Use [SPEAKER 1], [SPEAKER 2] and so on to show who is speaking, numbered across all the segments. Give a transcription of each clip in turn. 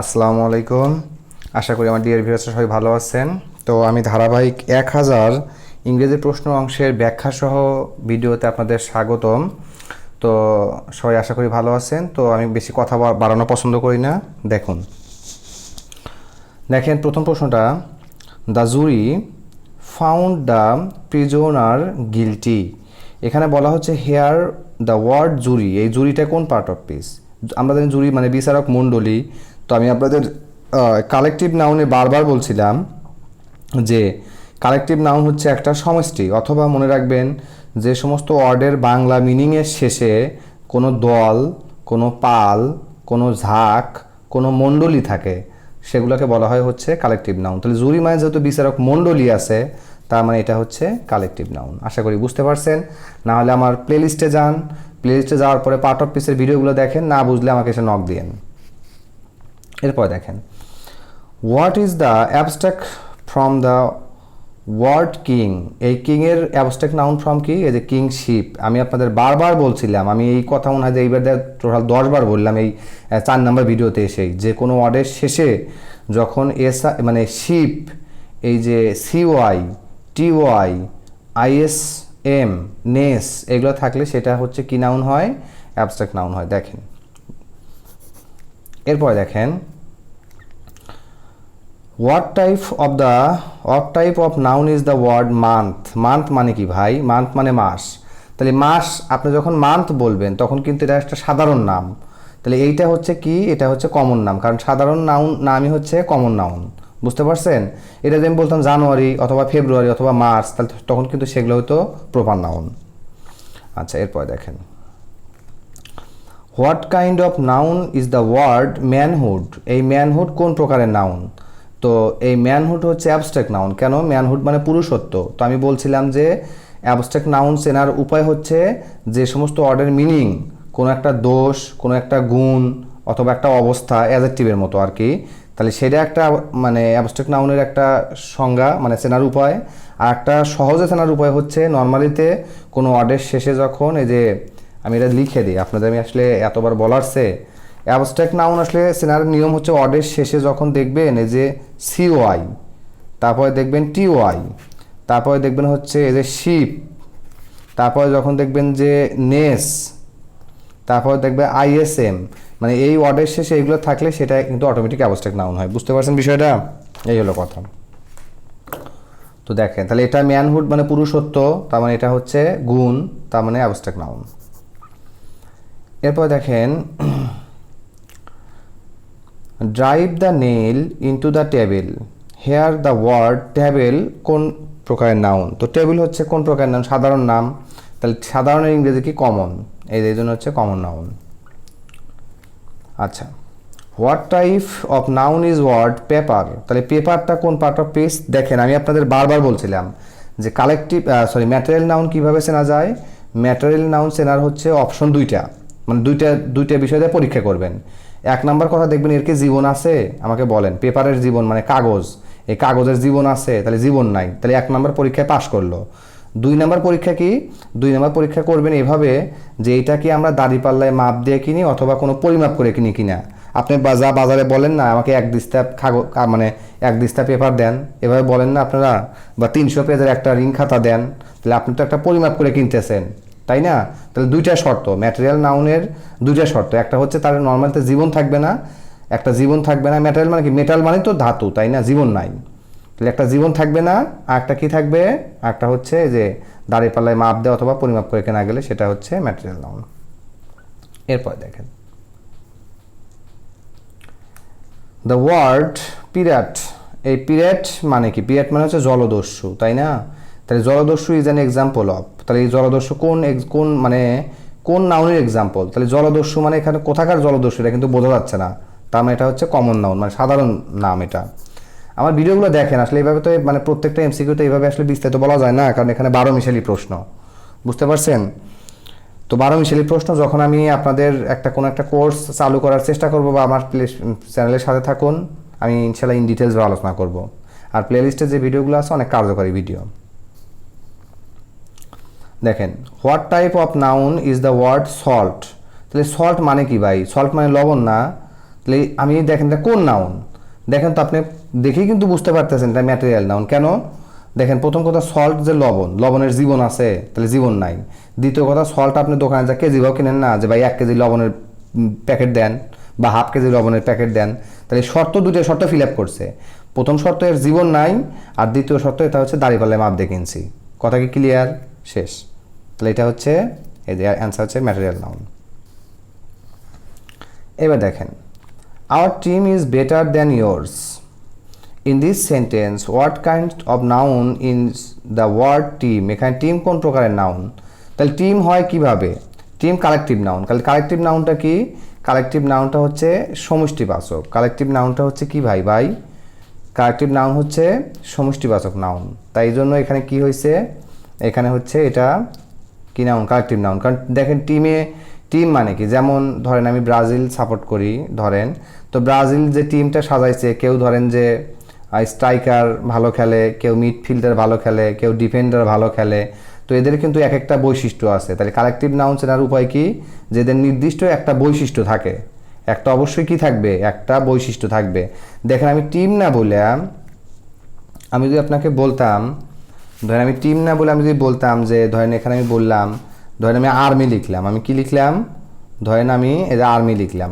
[SPEAKER 1] আসসালামু আলাইকুম। আশা করি আমার ডিয়ার ভিউয়ার্সরা সবাই ভালো আছেন। তো আমি ধারাবাহিক এক হাজার ইংরেজি প্রশ্ন অংশের ব্যাখ্যা সহ ভিডিওতে আপনাদের স্বাগতম। তো সবাই আশা করি ভালো আছেন। তো আমি বেশি কথা বাড়ানো পছন্দ করি না। দেখুন। দেখেন প্রথম প্রশ্নটা। The jury found the prisoner guilty এখানে বলা হচ্ছে হেয়ার দ্য ওয়ার্ড জুরি এই জুরিটা কোন পার্ট অফ পিস আমরা জানি জুরি মানে বিচারক, মণ্ডলী। তো আমি আপনাদের কালেকটিভ নাউনে বারবার বলছিলাম যে কালেকটিভ নাউন হচ্ছে একটা সমষ্টি। অথবা মনে রাখবেন যে সমস্ত ওয়ার্ডের বাংলা মিনিংয়ের শেষে কোনো দল, কোনো পাল, কোনো ঝাঁক, কোনো মণ্ডলী থাকে, সেগুলোকে বলা হয় হচ্ছে কালেকটিভ নাউন তাহলে জুরি মানে যেহেতু বিচারক মণ্ডলী আছে, তার মানে এটা হচ্ছে কালেকটিভ নাউন আশা করি বুঝতে পারছেন। না হলে আমার প্লেলিস্টে যান। প্লেলিস্টে যাওয়ার পরে পার্ট অফ পিসের ভিডিওগুলো দেখেন, না বুঝলে আমাকে এসে নক দিয়েন। এরপর দেখেন। What is the abstract from the word king এই কিংয়ের অ্যাবস্ট্রাক্ট নাউন ফ্রম কি? এই যে কিংশিপ আমি আপনাদের বারবার বলছিলাম, আমি এই কথা মনে হয় যে এইবার টোটাল দশবার বললাম এই চার নাম্বার ভিডিওতে এসেই যে কোনো ওয়ার্ডের শেষে যখন এস মানে শিপ এই যে C Y T Y I S M ness এগুলো থাকলে সেটা হচ্ছে কি নাউন হয়? অ্যাবস্ট্রাক্ট নাউন হয়। দেখেন এরপর দেখেন what type of the what type of noun is the word month month মানে কি ভাই? মান্থ মানে মাস। তাহলে মাস, আপনি যখন মান্থ বলবেন, তখন কিন্তু এটা একটা সাধারণ নাম। তাহলে এইটা হচ্ছে কি? এটা হচ্ছে কমন নাম। কারণ সাধারণ নাউন নামই হচ্ছে কমন নাউন বুঝতে পারছেন? এটা যদি আমি বলতাম জানুয়ারি অথবা ফেব্রুয়ারি অথবা মার্চ, তাহলে তখন কিন্তু সেগুলো হয়তো প্রপার নাউন আচ্ছা এরপর দেখেন। What kind of noun is the word manhood? এই ম্যানহুড কোন প্রকারের নাউন? তো এই ম্যানহুড হচ্ছে অ্যাবস্ট্রাক্ট নাউন। কেন? ম্যানহুড মানে পুরুষত্ব। তো আমি বলছিলাম যে অ্যাবস্ট্রাক্ট নাউন চেনার উপায় হচ্ছে যে সমস্ত ওয়ার্ডের মিনিং, কোনো একটা দোষ, কোনো একটা গুণ অথবা একটা অবস্থা অ্যাজেক্টিভের মতো আর কি। তাহলে সেটা একটা মানে অ্যাবস্ট্রাক্ট নাউনের একটা সংজ্ঞা মানে চেনার উপায়। আর একটা সহজে চেনার উপায় হচ্ছে নর্মালিতে কোনো ওয়ার্ডের শেষে যখন এই যে আমি এটা লিখে দিই। আপনাদের আমি আসলে এতবার বলার সে অ্যাবস্ট্রাক্ট নাউন আসলে সেনার নিয়ম হচ্ছে অর্ডের শেষে যখন দেখবেন এই যে সিওয়াই তারপরে দেখবেন টিওয়াই তারপরে দেখবেন হচ্ছে এই যে শিপ তারপরে যখন দেখবেন যে নেস তারপর দেখবে আইএসএম মানে এই ওয়ার্ডের শেষে এগুলো থাকলে সেটা কিন্তু অটোমেটিক অ্যাবস্ট্রাক্ট নাউন হয়। বুঝতে পারছেন বিষয়টা? এই হলো কথা। তো দেখেন, তাহলে এটা ম্যানহুড মানে পুরুষত্ব, তার মানে এটা হচ্ছে গুণ, তার মানে অ্যাবস্ট্রাক্ট নাউন এরপর দেখেন drive the nail into the table here the word table কোন প্রকারের নাউন তো টেবিল হচ্ছে কোন প্রকারের নাম সাধারণ নাম। তাহলে সাধারণের ইংরেজি কি? কমন এই জন্য হচ্ছে কমন নাউন আচ্ছা। What type of noun is word paper তাহলে পেপারটা কোন পার্ট অফ পেজ দেখেন, আমি আপনাদের বারবার বলছিলাম যে কালেকটিভ সরি ম্যাটেরিয়াল নাউন কীভাবে চেনা যায়? ম্যাটেরিয়াল নাউন চেনার হচ্ছে অপশন দুইটা। মানে দুইটা দুইটা বিষয় দিয়ে পরীক্ষা করবেন। এক নাম্বার কথা দেখবেন, এর কি জীবন আছে? আমাকে বলেন। পেপারের জীবন মানে কাগজ। এই কাগজের জীবন আছে, তাহলে জীবন নাই। তাহলে এক নাম্বার পরীক্ষায় পাশ করল। দুই নাম্বার পরীক্ষা কি? দুই নাম্বার পরীক্ষা করবেন এভাবে যে এটা কি আমরা দাড়ি পাল্লায় মাপ দিয়ে কিনি অথবা কোনো পরিমাপ করে কিনি কিনা। আপনি যা বাজারে বলেন না, আমাকে এক দিস্তা কাগজ মানে এক দিস্তা পেপার দেন। এভাবে বলেন না আপনারা, বা তিনশো পেজের একটা রিং খাতা দেন। তাহলে আপনি তো একটা পরিমাপ করে কিনতেছেন। তাই না? তাহলে দুইটা শর্ত ম্যাটেরিয়াল নাউনের দুইটা শর্ত। একটা হচ্ছে তার নর্মালিতে জীবন থাকবে না, একটা জীবন থাকবে না। ম্যাটেরিয়াল মানে কি? মেটাল মানে তো ধাতু, তাই না? জীবন নাই। তাহলে একটা জীবন থাকবে না, আর একটা কী থাকবে? একটা হচ্ছে যে দাড়ি পাল্লায় মাপ দেওয়া অথবা পরিমাপ করে কেনা গেলে সেটা হচ্ছে ম্যাটেরিয়াল নাউন এরপর দেখেন। দ্য ওয়ার্ড পিরিয়ড এই পিরিয়ড মানে কি? পিরিয়ড মানে হচ্ছে জলদস্যু, তাই না? তাহলে জলদস্যু ইজ অ্যান এক্সাম্পল অফ তাহলে এই জলদস্যু কোন কোন মানে কোন নাউনের এক্সাম্পল তাহলে জলদস্যু মানে এখানে কোথাকার জলদস্যু? এটা কিন্তু বোঝা যাচ্ছে না। তার মানে এটা হচ্ছে কমন নাউন মানে সাধারণ নাম এটা। আমার ভিডিওগুলো দেখেন, আসলে এইভাবে তো মানে প্রত্যেকটা এমসিকিউতে এইভাবে আসলে বিস্তারিত বলা যায় না, কারণ এখানে বারো মিশালি প্রশ্ন। বুঝতে পারছেন? তো বারো মিশালি প্রশ্ন, যখন আমি আপনাদের একটা কোনো একটা কোর্স চালু করার চেষ্টা করব বা আমার চ্যানেলের সাথে থাকুন, আমি ইনশাল্লাহ ইন ডিটেলস আলোচনা করব। আর প্লেলিস্টে যে ভিডিওগুলো আছে, অনেক কার্যকরী ভিডিও দেখেন what type of noun is the word salt তাহলে সল্ট মানে কি ভাই? সল্ট মানে লবণ না? তাহলে আমি দেখেন কোন নাউন দেখেন তো আপনি দেখেই কিন্তু বুঝতে পারতেছেন এটা ম্যাটেরিয়াল নাউন কেন? দেখেন, প্রথম কথা সল্ট যে লবণ, লবণের জীবন আছে, তাহলে জীবন নাই। দ্বিতীয় কথা সল্ট আপনি দোকানে যা কেজি ভাও কিনেন না, যে ভাই এক কেজি লবণের প্যাকেট দেন বা হাফ কেজি লবণের প্যাকেট দেন, তাহলে শর্ত দুটো শর্ত ফিল আপ করছে। প্রথম শর্ত এর জীবন নাই, আর দ্বিতীয় শর্ত এটা হচ্ছে দাড়িপাল্লায় মাপ দিয়ে কথা কি ক্লিয়ার শেষ। তাহলে এটা হচ্ছে যে অ্যান্সার হচ্ছে ম্যাটেরিয়াল নাউন এবার দেখেন our team is better than yours in this sentence what kind of noun in the word team এখানে টিম কোন প্রকারের নাউন তাহলে টিম হয় কীভাবে? টিম কালেকটিভ নাউন তাহলে কালেকটিভ নাউনটা কি? কালেকটিভ নাউনটা হচ্ছে সমষ্টিবাচক। কালেকটিভ নাউনটা হচ্ছে কি ভাই ভাই? কালেকটিভ নাউন হচ্ছে সমষ্টিবাচক নাউন তাই জন্য এখানে কি হয়েছে এখানে হচ্ছে এটা কি নাউন কালেকটিভ নাউন কারণ দেখেন টিমে টিম মানে কি? যেমন ধরেন আমি ব্রাজিল সাপোর্ট করি, ধরেন। তো ব্রাজিল যে টিমটা সাজাইছে, কেউ ধরেন যে স্ট্রাইকার ভালো খেলে, কেউ মিডফিল্ডার ভালো খেলে, কেউ ডিফেন্ডার ভালো খেলে, তো এদের কিন্তু এক একটা বৈশিষ্ট্য আছে। তাহলে কালেকটিভ নাউন চেনার উপায় কি? যে এদের নির্দিষ্ট একটা বৈশিষ্ট্য থাকে। একটা অবশ্যই কি থাকবে? একটা বৈশিষ্ট্য থাকবে। দেখেন আমি টিম না বলে, আমি যদি আপনাকে বলতাম ধরেন আমি টিম না বলে আমি যদি বলতাম যে, ধরেন এখানে আমি বললাম, ধরেন আমি আর্মি লিখলাম, আমি কি লিখলাম? ধরেন আমি এই যে আর্মি লিখলাম।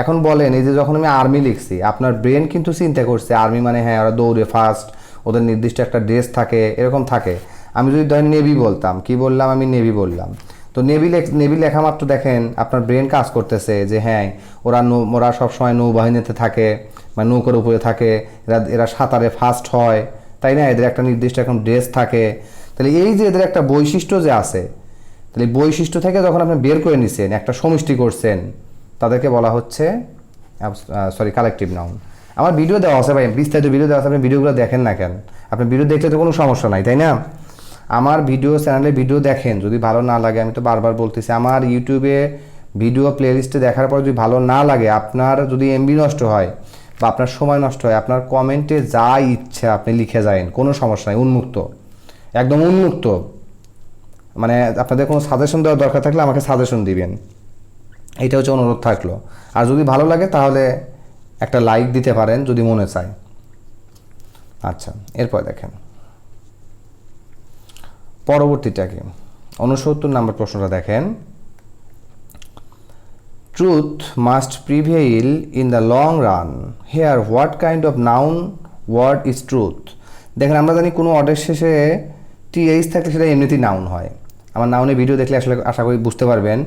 [SPEAKER 1] এখন বলেন, এই যে যখন আমি আর্মি লিখছি, আপনার ব্রেন কিন্তু চিন্তা করছে আর্মি মানে হ্যাঁ ওরা দৌড়ে ফার্স্ট ওদের নির্দিষ্ট একটা ড্রেস থাকে, এরকম থাকে। আমি যদি ধরেন নেভি বলতাম, কি বললাম? আমি নেভি বললাম। তো নেভি নেভি লেখা মাত্র দেখেন, আপনার ব্রেন কাজ করতেছে যে হ্যাঁ ওরা নৌ, ওরা সবসময় নৌবাহিনীতে থাকে বা নৌকার উপরে থাকে, এরা এরা সাঁতারে ফার্স্ট হয়। তাই না? এদের একটা নির্দিষ্ট এখন ড্রেস থাকে। তাহলে এই যে এদের একটা বৈশিষ্ট্য যে আছে, তাহলে বৈশিষ্ট্য থেকে যখন আপনি বের করে নিছেন, একটা সমষ্টি করছেন, তাদেরকে বলা হচ্ছে সরি কালেকটিভ নাউন আমার ভিডিও দেওয়া আছে ভাই, বিস্তারিত ভিডিও দেওয়া আছে, আপনি ভিডিওগুলো দেখেন না কেন? আপনি ভিডিও দেখলে তো কোনো সমস্যা নাই, তাই না? আমার ভিডিও চ্যানেলে ভিডিও দেখেন, যদি ভালো না লাগে, আমি তো বারবার বলতেছি, আমার ইউটিউবে ভিডিও প্লেলিস্টে দেখার পর যদি ভালো না লাগে, আপনার যদি এমবি নষ্ট হয় বা আপনার সময় নষ্ট হয়, আপনার কমেন্টে যা ইচ্ছা আপনি লিখে যায়েন কোনো সমস্যা নেই, উন্মুক্ত। একদম উন্মুক্ত। মানে আপনাদের কোনো সাজেশন দেওয়ার দরকার থাকলে আমাকে সাজেশন দিবেন। এটা হচ্ছে অনুরোধ থাকল। আর যদি ভালো লাগে তাহলে একটা লাইক দিতে পারেন, যদি মনে চায়। আচ্ছা এরপর দেখেন। পরবর্তীটা কি? নম্বর প্রশ্নটা দেখেন। Truth must prevail in the long run here what kind of noun word is truth দেখেন, আমরা জানি কোনো অর্ডার শেষে টিএইচ থাকলে সেটা এমনিতেই নাউন হয়। আমার নাউনের ভিডিও দেখলে আসলে আশা করি বুঝতে পারবেন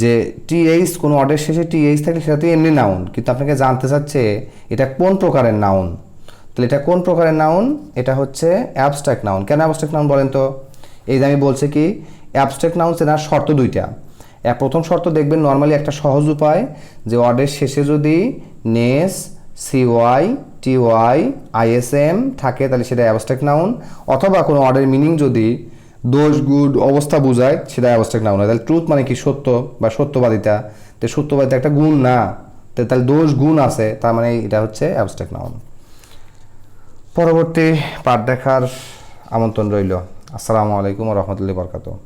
[SPEAKER 1] যে টিএইচ কোনো অর্ডার শেষে টিএইচ থাকলে সেটা তো এমনি নাউন কিন্তু আপনাকে জানতে চাচ্ছে, এটা কোন প্রকারের নাউন তাহলে এটা কোন প্রকারের নাউন এটা হচ্ছে অ্যাবস্ট্রাক্ট নাউন কেন অ্যাবস্ট্রাক্ট নাউন বলেন তো? এই যে আমি বলছি কি অ্যাবস্ট্রাক্ট নাউন চেনার শর্ত দুইটা। প্রথম শর্ত দেখবেন নর্মালি একটা সহজ উপায় যে ওয়ার্ডের শেষে যদি নেস সিওয়াই টিওয়াই আইএসএম থাকে, তাহলে সেটা অ্যাবস্ট্রাক্ট নাউন অথবা কোনো ওয়ার্ডের মিনিং যদি দোষ, গুড, অবস্থা বোঝায়, সেটা অ্যাবস্ট্রাক্ট নাউন হয়। তাহলে ট্রুথ মানে কি? সত্য বা সত্যবাদিতা। তো সত্যবাদিতা একটা গুণ না। তাহলে দোষ, গুণ আছে, তার মানে এটা হচ্ছে অ্যাবস্ট্রাক্ট নাউন পরবর্তী পাঠ দেখার আমন্ত্রণ রইল। আসসালামু আলাইকুম রহমতুল্লাহ বরকাত